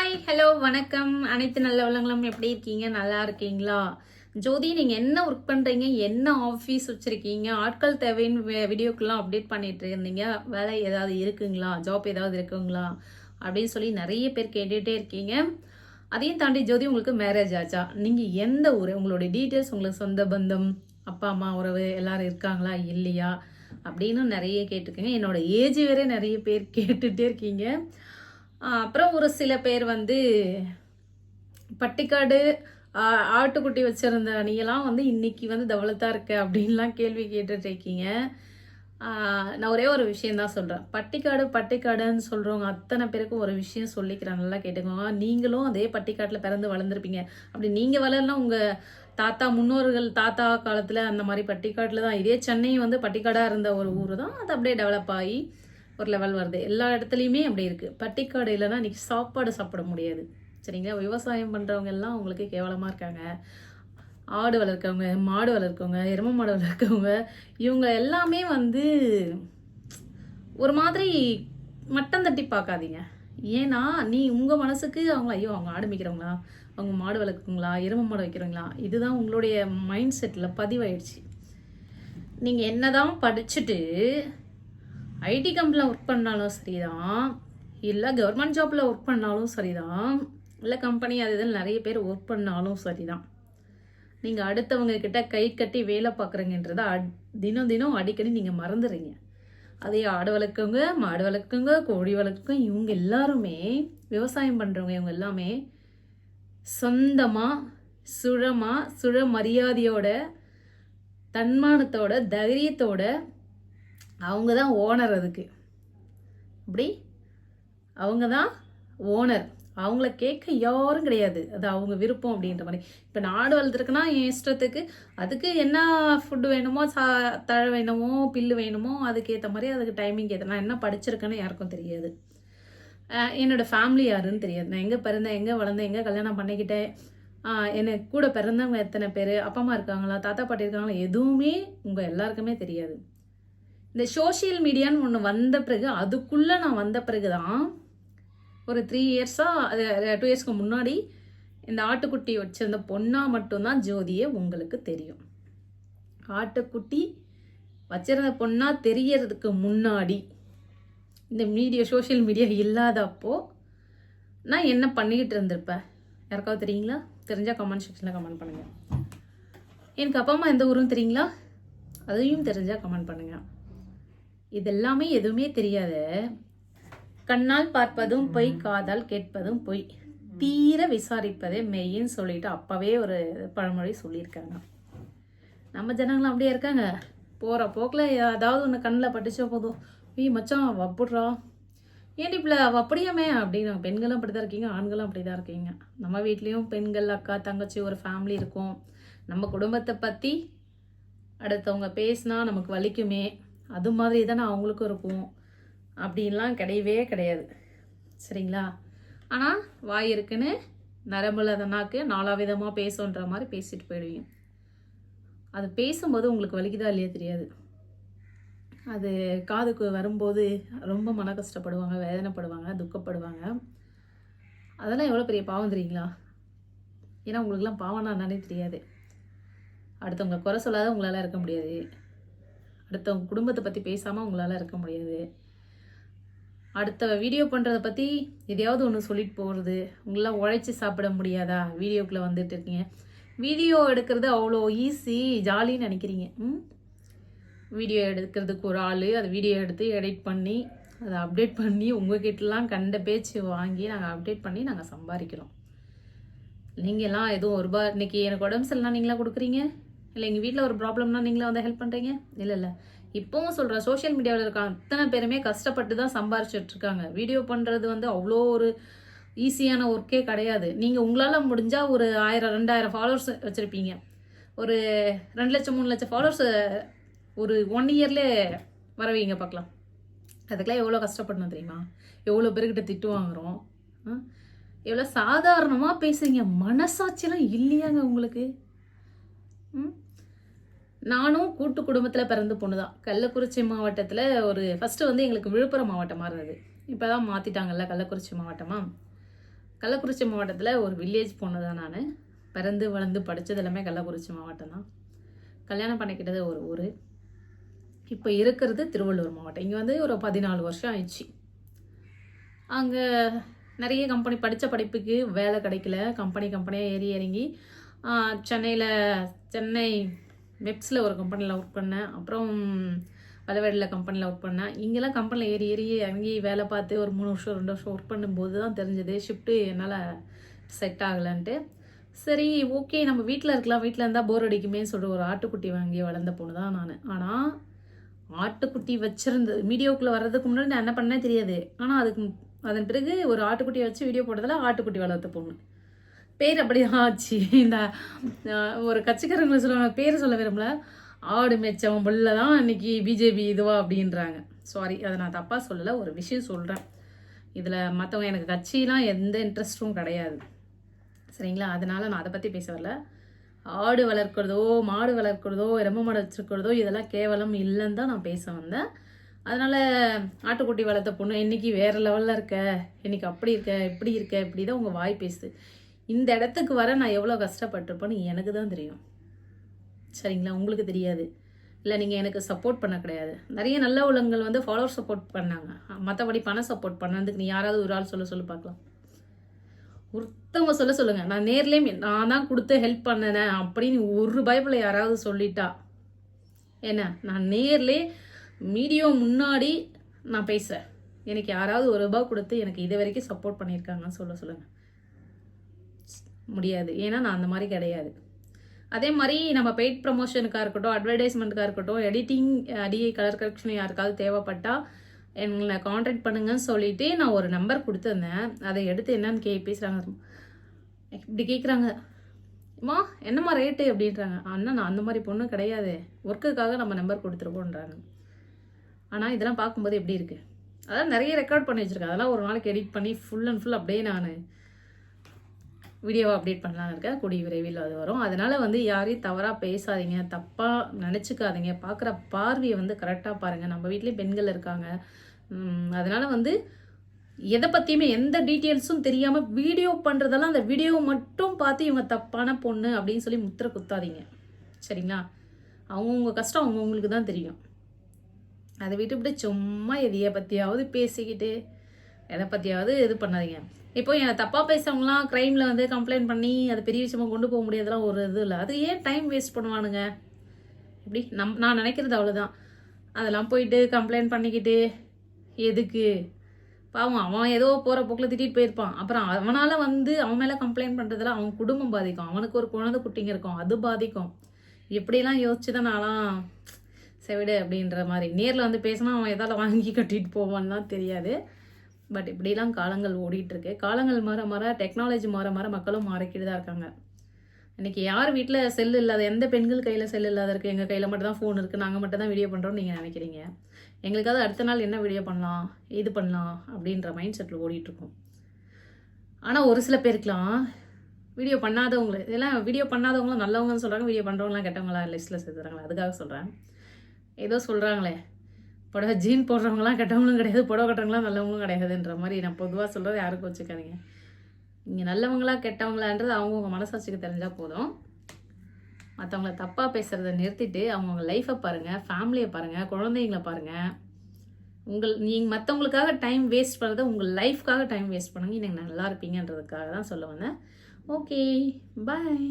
Hi hello வணக்கம். அனைத்து நல்ல உள்ளங்களும் எப்படி இருக்கீங்க? நல்லா இருக்கீங்களா? ஜோதி நீங்கள் என்ன ஒர்க் பண்ணுறீங்க என்ன ஆஃபீஸ் வச்சுருக்கீங்க? ஆட்கள் தேவைன்னு வீடியோக்கெல்லாம் அப்டேட் பண்ணிட்டு இருந்தீங்க. வேலை ஏதாவது இருக்குங்களா? ஜாப் ஏதாவது இருக்குங்களா? அப்படின்னு சொல்லி நிறைய பேர் கேட்டுகிட்டே இருக்கீங்க. அதையும் தாண்டி ஜோதி உங்களுக்கு மேரேஜ் ஆச்சா? நீங்கள் எந்த ஊர்? உங்களுடைய டீட்டெயில்ஸ் உங்களுக்கு சொந்த பந்தம் அப்பா அம்மா உறவு எல்லாரும் இருக்காங்களா? இல்லையா? அப்படின்னு நிறைய கேட்டிருக்கீங்க. என்னோட ஏஜ் வேறே நிறைய பேர் கேட்டுகிட்டே இருக்கீங்க. அப்புறம் ஒரு சில பேர் வந்து பட்டிக்காடு ஆட்டுக்குட்டி வச்சிருந்த நீங்களாம் வந்து இன்னைக்கு வந்து தவளத்தாக இருக்க அப்படின்லாம் கேள்வி கேட்டுட்ருக்கீங்க நான் ஒரே ஒரு விஷயந்தான் சொல்கிறேன் பட்டிக்காடு பட்டிக்காடுன்னு சொல்கிறவங்க அத்தனை பேருக்கும் ஒரு விஷயம் சொல்லிக்கிறேன். நல்லா கேட்டுக்கோங்க. நீங்களும் அதே பட்டிக்காட்டில் பிறந்து வளர்ந்துருப்பீங்க. அப்படி நீங்கள் வளர்னா உங்கள் தாத்தா முன்னோர்கள் தாத்தா காலத்தில் அந்த மாதிரி பட்டிக்காட்டில் தான். இதே சென்னை வந்து பட்டிக்காடாக இருந்த ஒரு ஊர் தான். அது அப்படியே டெவலப் ஆகி ஒரு லெவல் வருது. எல்லா இடத்துலையுமே அப்படி இருக்குது பட்டிக்காடு இல்லைன்னா இன்றைக்கி சாப்பாடு சாப்பிட முடியாது. சரிங்களா? விவசாயம் பண்ணுறவங்க எல்லாம் உங்களுக்கு கேவலமாக இருக்காங்க. ஆடு வளர்க்கவங்க மாடு வளர்க்கவங்க எரும மாடு வளர்க்கவங்க இவங்க எல்லாமே வந்து ஒரு மாதிரி மட்டம் தட்டி பார்க்காதீங்க. ஏன்னா நீ உங்கள் மனசுக்கு அவங்க ஐயோ அவங்க ஆடு அவங்க மாடு வளர்க்குங்களா எரும மாடு வைக்கிறவங்களா? இதுதான் உங்களுடைய மைண்ட் செட்டில் பதிவாயிடுச்சு. நீங்கள் என்னதான் படிச்சுட்டு ஐடி கம்பெனியில் ஒர்க் பண்ணாலும் சரிதான். இல்லை கவர்மெண்ட் ஜாப்பில் ஒர்க் பண்ணாலும் சரிதான். இல்லை கம்பெனி அது இதில் நிறைய பேர் ஒர்க் பண்ணாலும் சரிதான். நீங்கள் அடுத்தவங்க கிட்ட கை கட்டி வேலை பார்க்குறீங்கன்றத அட் தினம் தினம் அடிக்கடி நீங்கள் மறந்துடுறீங்க. அதே ஆடு வளர்க்கவங்க மாடு வளர்க்குங்க கோழி வளர்க்குங்க இவங்க எல்லாருமே விவசாயம் பண்ணுறவங்க இவங்க எல்லாமே சொந்தமாக சுழமாக சுழ மரியாதையோட தன்மானத்தோட தைரியத்தோட அவங்க தான் ஓனர் அதுக்கு. அப்படி? அவங்க தான் ஓனர். அவங்கள கேட்க யாரும் கிடையாது. அது அவங்க விருப்பம் அப்படின்ற மாதிரி. இப்போ நாடு வளர்த்துருக்குன்னா என் இஷ்டத்துக்கு அதுக்கு என்ன ஃபுட்டு வேணுமோ சா தழை வேணுமோ பில்லு வேணுமோ அதுக்கேற்ற மாதிரி அதுக்கு டைமிங் ஏற்ற நான் என்ன படிச்சிருக்கேன்னு யாருக்கும் தெரியாது. என்னோடய ஃபேமிலி யாருன்னு தெரியாது. நான் எங்கே பிறந்தேன் எங்கே வளர்ந்தேன் எங்கே கல்யாணம் பண்ணிக்கிட்டேன். என்னை எனக்கு கூட பிறந்தவங்க எத்தனை பேர்? அப்பா அம்மா இருக்காங்களா? தாத்தா பாட்டி இருக்காங்களா? எதுவுமே உங்கள் எல்லாருக்குமே தெரியாது. இந்த சோஷியல் மீடியான்னு ஒன்று வந்த பிறகு அதுக்குள்ளே நான் வந்த பிறகு தான் ஒரு த்ரீ இயர்ஸாக அது டூ இயர்ஸ்க்கு முன்னாடி இந்த ஆட்டுக்குட்டி வச்சிருந்த பொண்ணாக மட்டும்தான் ஜோதியை உங்களுக்கு தெரியும். ஆட்டுக்குட்டி வச்சிருந்த பொண்ணாக தெரியறதுக்கு முன்னாடி இந்த மீடியா சோஷியல் மீடியா இல்லாதப்போ நான் என்ன பண்ணிக்கிட்டு இருந்திருப்பேன்? யாருக்காவது தெரியுங்களா? தெரிஞ்சால் கமெண்ட் செக்ஷனில் கமெண்ட் பண்ணுங்கள் எனக்கு அப்பா அம்மா எந்த ஊரும் தெரியுங்களா? அதையும் தெரிஞ்சால் கமெண்ட் பண்ணுங்கள் இதெல்லாமே எதுவுமே தெரியாத. கண்ணால் பார்ப்பதும் பொய் காதால் கேட்பதும் பொய். தீர விசாரிப்பதே மெய்ன்னு சொல்லிட்டு அப்பவே ஒரு பழமொழி சொல்லியிருக்காங்க. நம்ம ஜனங்களும் அப்படியே இருக்காங்க. போகிற போக்கில் ஏதாவது ஒன்று கண்ணில் பட்டுச்சோ போதும். வீ மச்சான் வப்புடுறா ஏன் பிள்ளை அப்படியாமே? அப்படின்னு பெண்களும் அப்படி தான் இருக்கீங்க ஆண்களும் அப்படி தான் இருக்கீங்க. நம்ம வீட்லேயும் பெண்கள் அக்கா தங்கச்சி ஒரு ஃபேமிலி இருக்கும். நம்ம குடும்பத்தை பற்றி அடுத்தவங்க பேசினா நமக்கு வலிக்குமே. அது மாதிரி தானே அவங்களுக்கும் இருக்கும். அப்படின்லாம் கிடையவே கிடையாது. சரிங்களா? ஆனால் வாய் இருக்குன்னு நரம்புல நாக்கு நாலா விதமாக பேசுன்ற மாதிரி பேசிட்டு போயிடுவீங்க. அது பேசும்போது உங்களுக்கு வலிக்குதா இல்லையா தெரியாது. அது காதுக்கு வரும்போது ரொம்ப மன கஷ்டப்படுவாங்க வேதனைப்படுவாங்க துக்கப்படுவாங்க. அதெல்லாம் எவ்வளோ பெரிய பாவம் தெரியுங்களா? ஏன்னா உங்களுக்குலாம் பாவம்னா என்னன்னே தெரியாது. அடுத்தவங்க குறை சொல்லாத உங்களால் இருக்க முடியாது. அடுத்தவங்க குடும்பத்தை பற்றி பேசாமல் உங்களால் இருக்க முடியாது. அடுத்த வீடியோ பண்ணுறத பற்றி எதையாவது ஒன்று சொல்லிட்டு போகிறது உங்களாம் உழைச்சி சாப்பிட முடியாதா? வீடியோக்குள்ளே வந்துட்டு இருக்கீங்க. வீடியோ எடுக்கிறது அவ்வளோ ஈஸி ஜாலின்னு நினைக்கிறீங்க. ம்? வீடியோ எடுக்கிறதுக்கு ஒரு ஆள் அது வீடியோ எடுத்து எடிட் பண்ணி அதை அப்டேட் பண்ணி உங்ககிட்டலாம் கண்ட பேச்சு வாங்கி நாங்கள் அப்டேட் பண்ணி நாங்கள் சம்பாதிக்கிறோம். நீங்கள்லாம் எதுவும் ஒரு ரூபா இன்றைக்கி எனக்கு உடம்பு சரியில்லைனா நீங்களா கொடுக்குறீங்க? இல்லை எங்கள் வீட்டில் ஒரு ப்ராப்ளம்னா நீங்களே வந்து ஹெல்ப் பண்ணுறீங்க இல்லை இல்லை. இப்போவும் சொல்கிறேன் சோஷியல் மீடியாவில் இருக்க அத்தனை பேருமே கஷ்டப்பட்டு தான் சம்பாரிச்சிட்டு இருக்காங்க. வீடியோ பண்ணுறது வந்து அவ்வளோ ஒரு ஈஸியான ஒர்க்கே கிடையாது. நீங்கள் உங்களால் முடிஞ்சால் ஒரு ஆயிரம் ரெண்டாயிரம் ஃபாலோவர்ஸ் வச்சுருப்பீங்க. ஒரு ரெண்டு லட்சம் மூணு லட்சம் ஃபாலோவர்ஸ் ஒரு ஒன் இயர்லேயே வரவீங்க பார்க்கலாம் அதுக்கெல்லாம் எவ்வளோ கஷ்டப்படணும் தெரியுமா? எவ்வளோ பேர்கிட்ட திட்டு வாங்குறோம்? ஆ? எவ்வளோ சாதாரணமாக பேசுறீங்க? மனசாட்சியெல்லாம் இல்லையாங்க உங்களுக்கு? நானும் கூட்டு குடும்பத்தில் பிறந்த பொண்ணு தான் கள்ளக்குறிச்சி மாவட்டத்தில் ஒரு ஃபஸ்ட்டு வந்து எங்களுக்கு விழுப்புரம் மாவட்டமாக இருந்தது. இப்போ தான் மாற்றிட்டாங்கல்ல கள்ளக்குறிச்சி மாவட்டமாக கள்ளக்குறிச்சி மாவட்டத்தில் ஒரு வில்லேஜ் பொண்ணு தான் நான். பிறந்து வளர்ந்து படித்தது எல்லாமே கள்ளக்குறிச்சி மாவட்டம் தான் கல்யாணம் பண்ணிக்கிட்டது ஒரு ஊர். இப்போ இருக்கிறது திருவள்ளூர் மாவட்டம். இங்கே வந்து ஒரு பதினாலு வருஷம் ஆயிடுச்சு. அங்கே நிறைய கம்பெனி படித்த படிப்புக்கு வேலை கிடைக்கல. கம்பெனி கம்பெனியாக ஏறி இறங்கி சென்னையில் சென்னை வெப்ஸில் ஒரு கம்பெனியில் ஒர்க் பண்ணேன். அப்புறம் வளவேடில் கம்பெனியில் ஒர்க் பண்ணேன். இங்கெல்லாம் கம்பெனியில் ஏறி ஏறி இறங்கி வேலை பார்த்து ஒரு மூணு வருஷம் ரெண்டு வருஷம் ஒர்க் பண்ணும்போது தான் தெரிஞ்சது. ஷிஃப்ட்டு என்னால் செட் ஆகலைன்ட்டு. சரி ஓகே நம்ம வீட்டில் இருக்கலாம். வீட்டில் இருந்தால் போர் அடிக்குமேன்னு சொல்லிட்டு ஒரு ஆட்டுக்குட்டி வாங்கி வளர்ந்த பொண்ணு தான் நான். ஆனால் ஆட்டுக்குட்டி வச்சிருந்த வீடியோக்குள்ளே வர்றதுக்கு முன்னாடி நான் என்ன பண்ணேன் தெரியாது. ஆனால் அதுக்கு அதன் பிறகு ஒரு ஆட்டுக்குட்டியை வச்சு வீடியோ போட்டதில் ஆட்டுக்குட்டி வளர்த்த பொண்ணு. பேர் அப்படி ஆச்சு இந்த ஒரு கட்சிக்காரங்களை சொல்லுவாங்க பேர் சொல்ல விரும்பல. ஆடு மேய்ச்சவன் புள்ள தான் இன்னைக்கு பிஜேபி இதுவா அப்படின்றாங்க. சாரி அதை நான் தப்பாக சொல்லலை ஒரு விஷயம் சொல்கிறேன் இதில் மற்றவங்க எனக்கு கட்சிலாம் எந்த இன்ட்ரெஸ்ட்டும் கிடையாது. சரிங்களா? அதனால் நான் அதை பற்றி பேச வரல. ஆடு வளர்க்குறதோ மாடு வளர்க்குறதோ எருமை மாடு வச்சுருக்கிறதோ இதெல்லாம் கேவலம் இல்லைன்னு தான் நான் பேச வந்தேன். அதனால் ஆட்டுக்குட்டி வளர்த்த பொண்ணு இன்றைக்கி வேறு லெவலில் இருக்க இன்றைக்கி அப்படி இருக்க இப்படி இருக்க இப்படி தான் உங்கள் வாய் பேசுது. இந்த இடத்துக்கு வர நான் எவ்வளோ கஷ்டப்பட்டிருப்பேன்னு எனக்கு தான் தெரியும். சரிங்களா? உங்களுக்கு தெரியாது. இல்லை நீங்கள் எனக்கு சப்போர்ட் பண்ண கிடையாது. நிறைய நல்ல உள்ளங்கள் வந்து ஃபாலோவர் சப்போர்ட் பண்ணாங்க. மற்றபடி பணம் சப்போர்ட் பண்ணதுக்கு நீ யாராவது ஒரு ஆள் சொல்ல சொல்ல பார்க்கலாம். ஒருத்தவங்க சொல்ல சொல்லுங்கள் நான் நேர்லேயே நான் தான் கொடுத்து ஹெல்ப் பண்ணினேன் அப்படின்னு ஒரு பயப்பில் யாராவது சொல்லிட்டா? என்ன? நான் நேர்லே மீடியோ முன்னாடி நான் பேசுகிறேன் எனக்கு யாராவது ஒரு ரூபாய் கொடுத்து எனக்கு இது வரைக்கும் சப்போர்ட் பண்ணியிருக்காங்கன்னு சொல்ல சொல்லுங்கள் முடியாது. ஏன்னா நான் அந்த மாதிரி கிடையாது. அதே மாதிரி நம்ம பெய்ட் ப்ரமோஷனுக்காக இருக்கட்டும் அட்வர்டைஸ்மெண்ட்டுக்காக இருக்கட்டும் எடிட்டிங் அடியை கலர் கரெக்ஷன் யாருக்காவது தேவைப்பட்டால் எங்களை காண்டாக்ட் பண்ணுங்கன்னு சொல்லிட்டு நான் ஒரு நம்பர் கொடுத்துருந்தேன். அதை எடுத்து என்னன்னு கே பேசுகிறாங்க இப்படி கேட்குறாங்க அம்மா என்னம்மா ரேட்டு அப்படின்றாங்க. அண்ணா நான் அந்த மாதிரி பொண்ணு கிடையாது. ஒர்க்குக்காக நம்ம நம்பர் கொடுத்துருக்கோன்றாங்க ஆனால் இதெல்லாம் பார்க்கும்போது எப்படி இருக்குது அதெல்லாம் நிறைய ரெக்கார்ட் பண்ணி வச்சுருக்கேன். அதெல்லாம் ஒரு நாளைக்கு எடிட் பண்ணி ஃபுல் அண்ட் ஃபுல் அப்படியே நான் வீடியோவை அப்டேட் பண்ணலான்னு இருக்கேன். கூடிய விரைவில் அது வரும். அதனால் வந்து யாரையும் தவறாக பேசாதீங்க. தப்பாக நினச்சிக்காதீங்க. பார்க்குற பார்வையை வந்து கரெக்டாக பாருங்கள் நம்ம வீட்லேயும் பெண்கள் இருக்காங்க. அதனால் வந்து எதை பற்றியுமே எந்த டீட்டெயில்ஸும் தெரியாமல் வீடியோ பண்ணுறதெல்லாம் அந்த வீடியோ மட்டும் பார்த்து இவங்க தப்பான பொண்ணு அப்படின்னு சொல்லி முத்திரை குத்தாதீங்க. சரிங்களா? அவங்கவுங்க கஷ்டம் அவங்கவுங்களுக்கு தான் தெரியும். அதை விட்டுவிட்டு சும்மா எதையை பற்றியாவது பேசிக்கிட்டு எதை பற்றியாவது இது பண்ணாதீங்க. இப்போ என் தப்பாக பேசுறவங்களாம் க்ரைமில் வந்து கம்ப்ளைண்ட் பண்ணி அது பெரிய விஷயமா கொண்டு போக முடியாதெல்லாம் ஒரு இது இல்லை. அது ஏன் டைம் வேஸ்ட் பண்ணுவானுங்க? இப்படி நம் நான் நினைக்கிறது அவ்வளோதான் அதெல்லாம் போயிட்டு கம்ப்ளைண்ட் பண்ணிக்கிட்டு எதுக்கு? பாவம் அவன் ஏதோ போகிற போக்கில் திட்டிட்டு போயிருப்பான். அப்புறம் அவனால் வந்து அவன் மேலே கம்ப்ளைண்ட் பண்ணுறதுல அவன் குடும்பம் பாதிக்கும். அவனுக்கு ஒரு குழந்தை குட்டிங்க இருக்கும். அது பாதிக்கும். இப்படிலாம் யோசிச்சு தான் நான்லாம் செவிடு அப்படின்ற மாதிரி. நேரில் வந்து பேசினா அவன் எதால் வாங்கி கட்டிட்டு போவான்லாம் தெரியாது. பட் இப்படிலாம் காலங்கள் ஓடிட்டுருக்கு. காலங்கள் மாற மாற டெக்னாலஜி மாற மாற மக்களும் மாறிக்கிட்டு தான் இருக்காங்க. இன்றைக்கி யார் வீட்டில் செல் இல்லாத எந்த பெண்கள் கையில் செல் இல்லாத இருக்குது எங்கள் கையில் மட்டும் தான் ஃபோன் இருக்குது நாங்கள் மட்டும் தான் வீடியோ பண்ணுறோம்னு நீங்கள் நினைக்கிறீங்க? எங்களுக்காவது அடுத்த நாள் என்ன வீடியோ பண்ணலாம்? இது பண்ணலாம் அப்படின்ற மைண்ட் செட்டில் ஓடிட்டுருக்கோம். ஆனால் ஒரு சில பேருக்கெலாம் வீடியோ பண்ணாதவங்க இதெல்லாம் வீடியோ பண்ணாதவங்களும் நல்லவங்கன்னு சொல்கிறாங்க வீடியோ பண்ணுறவங்களாம் கெட்டவங்களா லிஸ்ட்டில் சேர்த்துறாங்களா அதுக்காக சொல்கிறேன் ஏதோ சொல்கிறாங்களே புடவை ஜீன் போடுறவங்களாம் கெட்டவங்களும் கிடையாது புடவை கட்டுறவங்களாம் நல்லவங்களும் கிடையாதுன்ற மாதிரி நான் பொதுவாக சொல்கிறது யாருக்கும் வச்சுக்காதீங்க. நீங்கள் நல்லவங்களா கெட்டவங்களான்றது அவங்கவுங்க மனசாட்சிக்கு தெரிஞ்சால் போதும். மற்றவங்கள தப்பாக பேசுகிறத நிறுத்திட்டு அவங்கவுங்க லைஃப்பை பாருங்கள் ஃபேமிலியை பாருங்கள் குழந்தைங்கள பாருங்கள் உங்கள் நீங்கள் மற்றவங்களுக்காக டைம் வேஸ்ட் பண்ணுறத உங்கள் லைஃப்காக டைம் வேஸ்ட் பண்ணுங்க. நீங்கள் நல்லா இருப்பீங்கன்றதுக்காக தான் சொல்ல வந்தேன். Okay bye